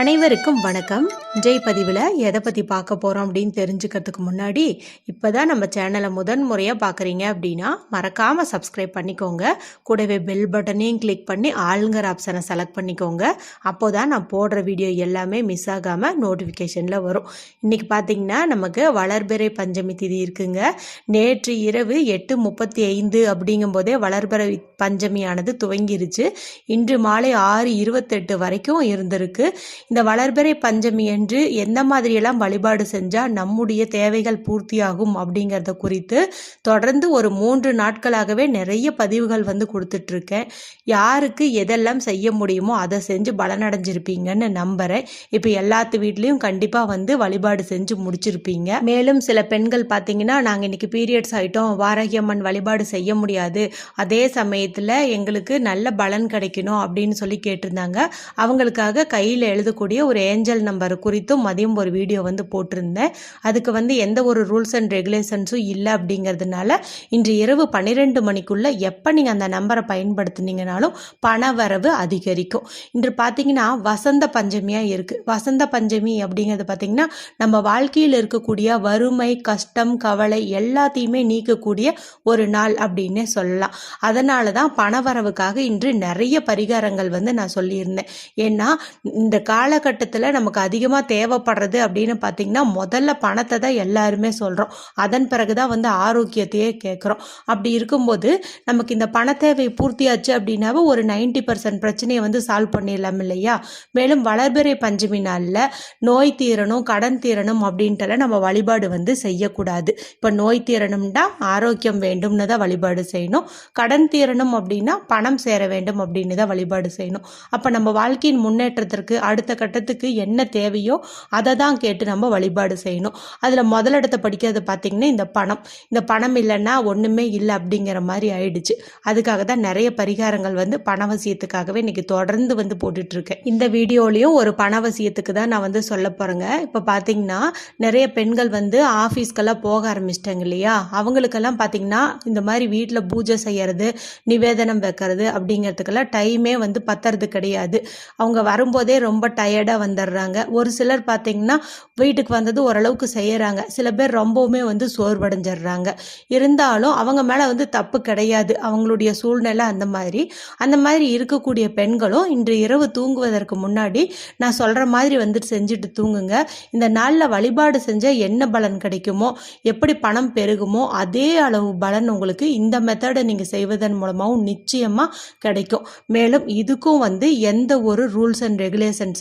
அனைவருக்கும் வணக்கம். ஜெய் பதிவில் எதை பற்றி பார்க்க போகிறோம் அப்படின்னு தெரிஞ்சுக்கிறதுக்கு முன்னாடி இப்போ தான் நம்ம சேனலை முதன் முறையாக பார்க்குறீங்க அப்படின்னா மறக்காமல் சப்ஸ்கிரைப் பண்ணிக்கோங்க. கூடவே பெல் பட்டனையும் கிளிக் பண்ணி ஆளுங்கிற ஆப்ஷனை செலக்ட் பண்ணிக்கோங்க. அப்போ தான் நான் போடுற வீடியோ எல்லாமே மிஸ் ஆகாமல் நோட்டிஃபிகேஷனில் வரும். இன்றைக்கி பார்த்தீங்கன்னா நமக்கு வளர்பிறை பஞ்சமி திதி இருக்குங்க. நேற்று இரவு எட்டு முப்பத்தி ஐந்து அப்படிங்கும்போதே வளர்பிறை பஞ்சமியானது துவங்கிருச்சு. இன்று மாலை ஆறு இருபத்தெட்டு வரைக்கும் இருந்திருக்கு. இந்த வளர்பிறை பஞ்சமி என்று எந்த மாதிரியெல்லாம் வழிபாடு செஞ்சால் நம்முடைய தேவைகள் பூர்த்தியாகும் அப்படிங்கிறத குறித்து தொடர்ந்து ஒரு மூன்று நாட்களாகவே நிறைய பதிவுகள் வந்து கொடுத்துட்ருக்கேன். யாருக்கு எதெல்லாம் செய்ய முடியுமோ அதை செஞ்சு பலனடைஞ்சிருப்பீங்கன்னு நம்புகிறேன் இப்போ எல்லாத்து வீட்லேயும் கண்டிப்பாக வந்து வழிபாடு செஞ்சு முடிச்சிருப்பீங்க. மேலும் சில பெண்கள் பார்த்தீங்கன்னா நாங்கள் இன்றைக்கி பீரியட்ஸ் ஆகிட்டோம் வாராகியம்மன் வழிபாடு செய்ய முடியாது. அதே சமயத்தில் எங்களுக்கு நல்ல பலன் கிடைக்கணும் அப்படின்னு சொல்லி கேட்டிருந்தாங்க. அவங்களுக்காக கையில் இருக்கக்கூடிய ஒரு ஏஞ்சல் நம்பர் குறித்தும் மதியம் ஒரு வீடியோ வந்து போட்டிருந்தேன். அதுக்கு வந்து எந்த ஒரு ரூல்ஸ் அண்ட் ரெகுலேஷன்ஸும் இல்லை அப்படிங்கிறதுனால இன்று இரவு பன்னிரெண்டு மணிக்குள்ளே எப்போ நீங்கள் அந்த நம்பரை பயன்படுத்துனீங்கனாலும் பண வரவு அதிகரிக்கும். இன்று பார்த்தீங்கன்னா வசந்த பஞ்சமியாக இருக்குது வசந்த பஞ்சமி அப்படிங்கிறது பார்த்தீங்கன்னா நம்ம வாழ்க்கையில் இருக்கக்கூடிய வறுமை கஷ்டம் கவலை எல்லாத்தையுமே நீக்கக்கூடிய ஒரு நாள் அப்படின்னே சொல்லலாம். அதனால தான் பணவரவுக்காக இன்று நிறைய பரிகாரங்கள் வந்து நான் சொல்லியிருந்தேன். ஏன்னா இந்த காலகட்டத்தில் நமக்கு அதிகமாக தேவைப்படுறது அப்படின்னு பார்த்தீங்கன்னா முதல்ல பணத்தை தான் எல்லாருமே சொல்கிறோம் அதன் பிறகு தான் வந்து ஆரோக்கியத்தையே கேட்குறோம் அப்படி இருக்கும்போது நமக்கு இந்த பண தேவை பூர்த்தியாச்சு அப்படின்னாவே ஒரு நைன்டி பர்சன்ட் பிரச்சனையை வந்து சால்வ் பண்ணிடலாம் இல்லையா? மேலும் வளர்பிறை பஞ்சமி நாளில் நோய் தீரணும் கடன் தீரணும் அப்படின்ட்டுலாம் நம்ம வழிபாடு வந்து செய்யக்கூடாது. இப்போ நோய் தீரணும்னா ஆரோக்கியம் வேண்டும்னு தான் வழிபாடு செய்யணும். கடன் தீரணும் அப்படின்னா பணம் சேர வேண்டும் அப்படின்னு தான் வழிபாடு செய்யணும். அப்போ நம்ம வாழ்க்கையின் முன்னேற்றத்திற்கு அடுத்த கட்டத்துக்கு என்ன தேவையோ அதை தான் கேட்டு நம்ம வழிபாடு செய்யணும். அதில் முதலிடத்தை படிக்கிறது பார்த்திங்கன்னா இந்த பணம். இந்த பணம் இல்லைன்னா ஒன்றுமே இல்லை அப்படிங்கிற மாதிரி ஆயிடுச்சு. அதுக்காக தான் நிறைய பரிகாரங்கள் வந்து பணவசியத்துக்காகவே இன்றைக்கி தொடர்ந்து வந்து போட்டுட்ருக்கேன். இந்த வீடியோலையும் ஒரு பணவசியத்துக்கு தான் நான் வந்து சொல்ல போகிறேங்க இப்போ பார்த்தீங்கன்னா நிறைய பெண்கள் வந்து ஆஃபீஸ்க்கெல்லாம் போக ஆரம்பிச்சிட்டாங்க இல்லையா? அவங்களுக்கெல்லாம் பார்த்தீங்கன்னா இந்த மாதிரி வீட்டில் பூஜை செய்கிறது நிவேதனம் வைக்கிறது அப்படிங்கிறதுக்கெல்லாம் டைமே வந்து பத்துறது கிடையாது. அவங்க வரும்போதே ரொம்ப டயர்டாக வந்துடுறாங்க ஒரு சிலர் பார்த்தீங்கன்னா வீட்டுக்கு வந்தது ஓரளவுக்கு செய்கிறாங்க சில பேர் ரொம்பவுமே வந்து சோர்வடைஞ்சிடுறாங்க இருந்தாலும் அவங்க மேலே வந்து தப்பு கிடையாது. அவங்களுடைய சூழ்நிலை அந்த மாதிரி. அந்த மாதிரி இருக்கக்கூடிய பெண்களும் இன்று இரவு தூங்குவதற்கு முன்னாடி நான் சொல்கிற மாதிரி வந்துட்டு செஞ்சுட்டு தூங்குங்க. இந்த நாளில் வழிபாடு செஞ்சால் என்ன பலன் கிடைக்குமோ எப்படி பணம் பெருகுமோ அதே அளவு பலன் உங்களுக்கு இந்த மெத்தடை நீங்கள் செய்வதன் மூலமாகவும் நிச்சயமாக கிடைக்கும். மேலும் இதுக்கும் வந்து எந்த ஒரு ரூல்ஸ் அண்ட்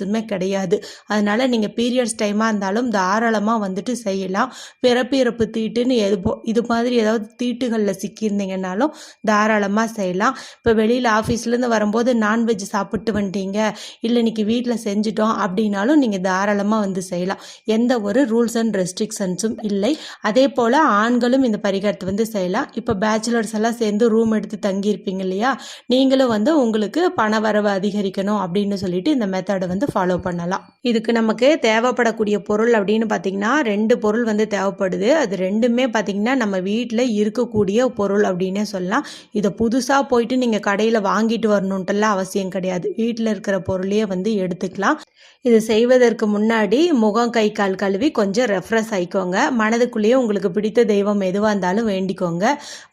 எதுவுமே கிடையாது. அதனால் நீங்கள் பீரியட்ஸ் டைமாக இருந்தாலும் தாராளமாக வந்துட்டு செய்யலாம். பிறப்பு இறப்பு தீட்டுன்னு எது இது மாதிரி ஏதாவது தீட்டுகளில் சிக்கியிருந்தீங்கன்னாலும் தாராளமாக செய்யலாம். இப்போ வெளியில் ஆஃபீஸ்லேருந்து வரும்போது நான்வெஜ் சாப்பிட்டு வந்துட்டீங்க. இல்லை இன்னைக்கு வீட்டில் செஞ்சுட்டோம் அப்படின்னாலும் நீங்கள் தாராளமாக வந்து செய்யலாம். எந்த ஒரு ரூல்ஸ் அண்ட் ரெஸ்ட்ரிக்ஷன்ஸும் இல்லை. அதே போல் ஆண்களும் இந்த பரிகாரத்தை வந்து செய்யலாம். இப்போ பேச்சுலர்ஸ் எல்லாம் சேர்ந்து ரூம் எடுத்து தங்கியிருப்பீங்க இல்லையா? நீங்களும் வந்து உங்களுக்கு பண வரவு அதிகரிக்கணும் அப்படின்னு சொல்லிட்டு இந்த மெத்தடை வந்து ஃபாலோ பண்ணலாம். இதுக்கு நமக்கு தேவைப்படக்கூடிய பொருள் அப்படின்னு பார்த்தீங்கன்னா ரெண்டு பொருள் வந்து தேவைப்படுது. அது ரெண்டுமே பார்த்தீங்கன்னா நம்ம வீட்டில் இருக்கக்கூடிய பொருள் அப்படின்னே சொல்லலாம். இதை புதுசாக போயிட்டு நீங்கள் கடையில் வாங்கிட்டு வரணுன்ட்டுலாம் அவசியம் கிடையாது. வீட்டில் இருக்கிற பொருளையே வந்து எடுத்துக்கலாம். இது செய்வதற்கு முன்னாடி முகம் கை கால் கழுவி கொஞ்சம் ரெஃப்ரெஷ் ஆயிக்கோங்க. மனதுக்குள்ளேயே உங்களுக்கு பிடித்த தெய்வம் எதுவாக இருந்தாலும் வேண்டிக்கோங்க.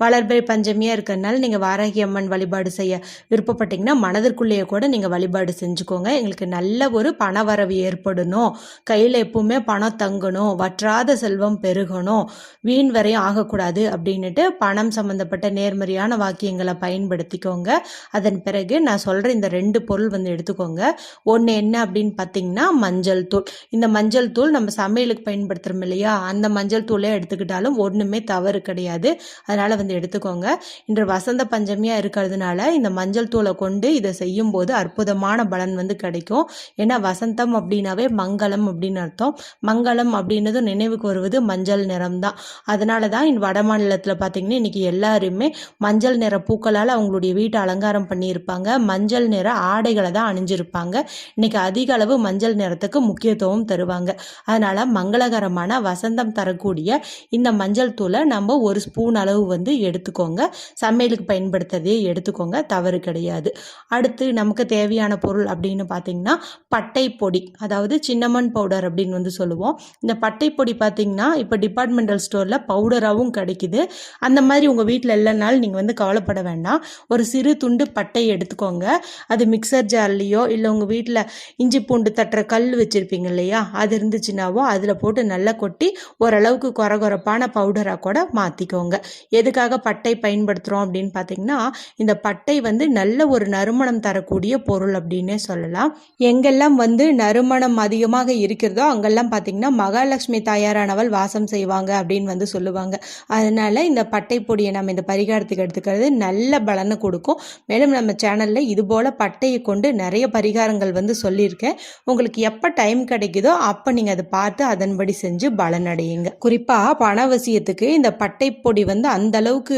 வளர்பிறை பஞ்சமியாக இருக்கிறதுனால நீங்கள் வாராகி அம்மன் வழிபாடு செய்ய விருப்பப்பட்டீங்கன்னா மனதிற்குள்ளேயே கூட நீங்கள் வழிபாடு செஞ்சுக்கோங்க. எங்களுக்கு நல்ல ஒரு பணவரவு ஏற்படணும். கையில் எப்பவுமே பணம் தங்கணும். வற்றாத செல்வம் பெருகணும். வீண் வரையும் ஆகக்கூடாது அப்படின்னுட்டு பணம் சம்மந்தப்பட்ட நேர்மறையான வாக்கியங்களை பயன்படுத்திக்கோங்க. அதன் பிறகு நான் சொல்கிற இந்த ரெண்டு பொருள் வந்து எடுத்துக்கோங்க. ஒன்று என்ன அப்படின்னு பார்த்தீங்கன்னா மஞ்சள் தூள். இந்த மஞ்சள் தூள் நம்ம சமையலுக்கு பயன்படுத்துகிறோம் இல்லையா? அந்த மஞ்சள் தூளே எடுத்துக்கிட்டாலும் ஒன்றுமே தவறு கிடையாது. அதனால் வந்து எடுத்துக்கோங்க. இன்று வசந்த பஞ்சமியாக இருக்கிறதுனால இந்த மஞ்சள் தூளை கொண்டு இதை செய்யும்போது அற்புதமான பலன் வந்து கிடைக்கும். ஏன்னா வசந்தம் அப்படின்னாவே மங்களம் அப்படின்னு அர்த்தம். மங்களம் அப்படின்னது நினைவுக்கு வருவது மஞ்சள் நிறம் தான். அதனால தான் வட மாநிலத்தில் பார்த்தீங்கன்னா இன்னைக்கு எல்லாருமே மஞ்சள் நிற பூக்களால் அவங்களுடைய வீட்டை அலங்காரம் பண்ணியிருப்பாங்க. மஞ்சள் நிற ஆடைகளை தான் அணிஞ்சிருப்பாங்க. இன்னைக்கு அதிக அளவு மஞ்சள் நிறத்துக்கு முக்கியத்துவம் தருவாங்க. அதனால மங்களகரமான வசந்தம் தரக்கூடிய இந்த மஞ்சள் தூளை நம்ம ஒரு ஸ்பூன் அளவு வந்து எடுத்துக்கோங்க. சமையலுக்கு பயன்படுத்துறதே எடுத்துக்கோங்க. தவறு கிடையாது. அடுத்து நமக்கு தேவையான பொருள் அப்படின்னு பார்த்தீங்கன்னா பட்டை பொடி அதாவது சின்னமன் பவுடர் அப்படின்னு வந்து சொல்லுவோம். இந்த பட்டை பொடி பார்த்தீங்கன்னா இப்போ டிபார்ட்மெண்டல் ஸ்டோரில் பவுடராகவும் கிடைக்குது. அந்த மாதிரி உங்கள் வீட்டில் இல்லைனாலும் நீங்கள் வந்து கவலைப்பட வேண்டாம். ஒரு சிறு துண்டு பட்டை எடுத்துக்கோங்க. அது மிக்சர் ஜார்லேயோ இல்லை உங்கள் வீட்டில் இஞ்சி பூண்டு தட்டுற கல் வச்சுருப்பீங்க இல்லையா? அது இருந்துச்சுனாவோ அதில் போட்டு நல்லா கொட்டி ஓரளவுக்கு குறகுறப்பான பவுடராக கூட மாற்றிக்கோங்க எதுக்காக பட்டை பயன்படுத்துகிறோம் அப்படின்னு பார்த்தீங்கன்னா இந்த பட்டை வந்து நல்ல ஒரு நறுமணம் தரக்கூடிய பொருள் அப்படின்னே சொல்லலாம். எங்கெல்லாம் வந்து நறுமணம் அதிகமாக இருக்கிறதோ அங்கெல்லாம் பார்த்தீங்கன்னா மகாலட்சுமி தாயாரானவள் வாசம் செய்வாங்க அப்படின்னு வந்து சொல்லுவாங்க. அதனால இந்த பட்டை பொடியை நம்ம இந்த பரிகாரத்துக்கு எடுத்துக்கிறது நல்ல பலனை கொடுக்கும். மேலும் நம்ம சேனலில் இதுபோல் பட்டையை கொண்டு நிறைய பரிகாரங்கள் வந்து சொல்லியிருக்கேன். உங்களுக்கு எப்போ டைம் கிடைக்குதோ அப்போ நீங்கள் அதை பார்த்து அதன்படி செஞ்சு பலனடையுங்க. குறிப்பாக பணவசியத்துக்கு இந்த பட்டை பொடி வந்து அந்த அளவுக்கு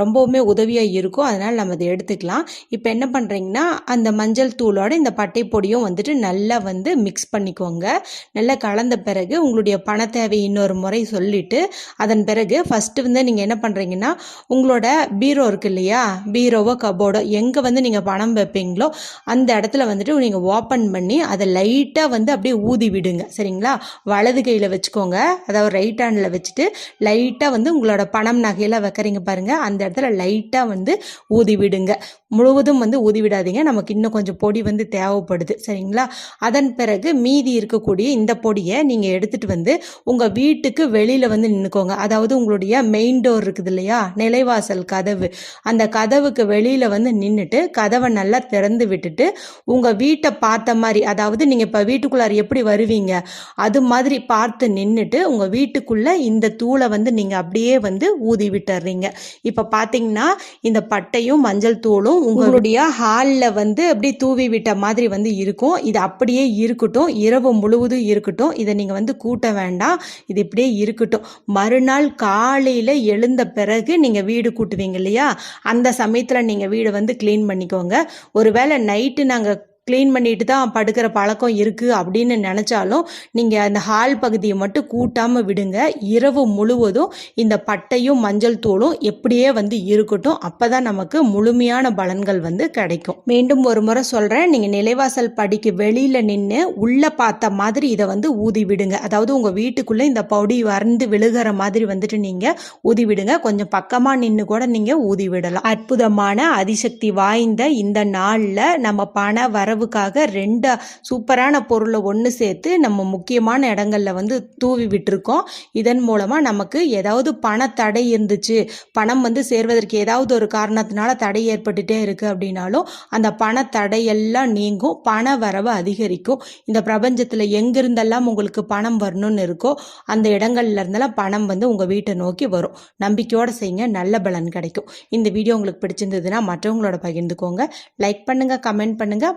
ரொம்பவுமே உதவியாக இருக்கும். அதனால் நம்ம அதை எடுத்துக்கலாம். இப்போ என்ன பண்ணுறீங்கன்னா அந்த மஞ்சள் தூளோட இந்த பட்டை பொடியும் வந்துட்டு நல்லா வந்து மிக்ஸ் பண்ணிக்கோங்க. நல்லா கலந்த பிறகு உங்களுடைய பண தேவை இன்னொரு முறை சொல்லிவிட்டு அதன் பிறகு ஃபஸ்ட்டு வந்து நீங்கள் என்ன பண்ணுறீங்கன்னா உங்களோட பீரோ இருக்கு இல்லையா? பீரோவோ கபோர்டோ எங்கே வந்து நீங்கள் பணம் வைப்பீங்களோ அந்த இடத்துல வந்துட்டு நீங்கள் ஓப்பன் பண்ணி அதை லைட்டாக வந்து அப்படியே ஊதி விடுங்க. சரிங்களா? வலது கையில் வச்சுக்கோங்க. அதாவது ரைட் ஹேண்டில் வச்சுட்டு லைட்டாக வந்து உங்களோட பணம் நகையெல்லாம் வைக்கிறீங்க பாருங்கள் அந்த இடத்துல லைட்டாக வந்து ஊதி விடுங்க. முழுவதும் வந்து ஊதி விடாதீங்க. நமக்கு இன்னும் கொஞ்சம் பொடி வந்து தேவைப்படுது. சரிங்களா? அதன் பிறகு மீதி இருக்கக்கூடிய இந்த பொடியை நீங்கள் எடுத்துகிட்டு வந்து உங்கள் வீட்டுக்கு வெளியில் வந்து நின்றுக்கோங்க அதாவது உங்களுடைய மெயின் டோர் இருக்குது இல்லையா? நிலைவாசல் கதவு. அந்த கதவுக்கு வெளியில் வந்து நின்றுட்டு கதவை நல்லா திறந்து விட்டுட்டு உங்கள் வீட்டை பார்த்த மாதிரி அதாவது நீங்கள் இப்போ வீட்டுக்குள்ளார எப்படி வருவீங்க? அது மாதிரி பார்த்து நின்றுட்டு உங்கள் வீட்டுக்குள்ளே இந்த தூளை வந்து நீங்கள் அப்படியே வந்து ஊதி விட்டுறீங்க. இப்போ பார்த்தீங்கன்னா இந்த பட்டையும் மஞ்சள் தூளும் உங்களுடைய ஹாலில் வந்து அப்படியே தூவி விட்ட மாதிரி வந்து இருக்கும். இது அப்படியே இருக்கட்டும். இரவு முழுவதும் இருக்கட்டும். இதை நீங்கள் வந்து கூட்ட வேண்டாம். இது இப்படியே இருக்கட்டும். மறுநாள் காலையில் எழுந்த பிறகு நீங்கள் வீடு கூட்டுவீங்க இல்லையா? அந்த சமயத்தில் நீங்கள் வீடு வந்து க்ளீன் பண்ணிக்கோங்க. ஒருவேளை நைட்டு நாங்கள் க்ளீன் பண்ணிட்டு தான் படுக்கிற பழக்கம் இருக்குது அப்படின்னு நினச்சாலும் நீங்கள் அந்த ஹால் பகுதியை மட்டும் கூட்டாமல் விடுங்க. இரவு முழுவதும் இந்த பட்டையும் மஞ்சள் தூளும் எப்படியே வந்து இருக்கட்டும். அப்போ தான் நமக்கு முழுமையான பலன்கள் வந்து கிடைக்கும். மீண்டும் ஒரு முறை சொல்கிறேன் நீங்கள் நிலைவாசல் படிக்கு வெளியில் நின்று உள்ளே பார்த்த மாதிரி இதை வந்து ஊதி விடுங்க. அதாவது உங்கள் வீட்டுக்குள்ளே இந்த பொடி வறந்து விழுகிற மாதிரி வந்துட்டு நீங்கள் ஊதி விடுங்க. கொஞ்சம் பக்கமாக நின்று கூட நீங்கள் ஊதி விடலாம். அற்புதமான அதிசக்தி வாய்ந்த இந்த நாளில் நம்ம பண வர வரவுக்காக ரெண்டு சூப்பரான பொருளை ஒன்று சேர்த்து நம்ம முக்கியமான இடங்களில் வந்து தூவி விட்டுருக்கோம். இதன் மூலமாக நமக்கு ஏதாவது பண தடை இருந்துச்சு. பணம் வந்து சேர்வதற்கு ஏதாவது ஒரு காரணத்தினால தடை ஏற்பட்டுட்டே இருக்குது அப்படின்னாலும் அந்த பண தடையெல்லாம் நீங்கும். பண வரவு அதிகரிக்கும். இந்த பிரபஞ்சத்தில் எங்கிருந்தெல்லாம் உங்களுக்கு பணம் வரணும்னு இருக்கோ அந்த இடங்கள்ல இருந்தெல்லாம் பணம் வந்து உங்கள் வீட்டை நோக்கி வரும். நம்பிக்கையோடு செய்யுங்க. நல்ல பலன் கிடைக்கும். இந்த வீடியோ உங்களுக்கு பிடிச்சிருந்ததுன்னா மற்றவங்களோட பகிர்ந்துக்கோங்க. லைக் பண்ணுங்கள் கமெண்ட் பண்ணுங்கள்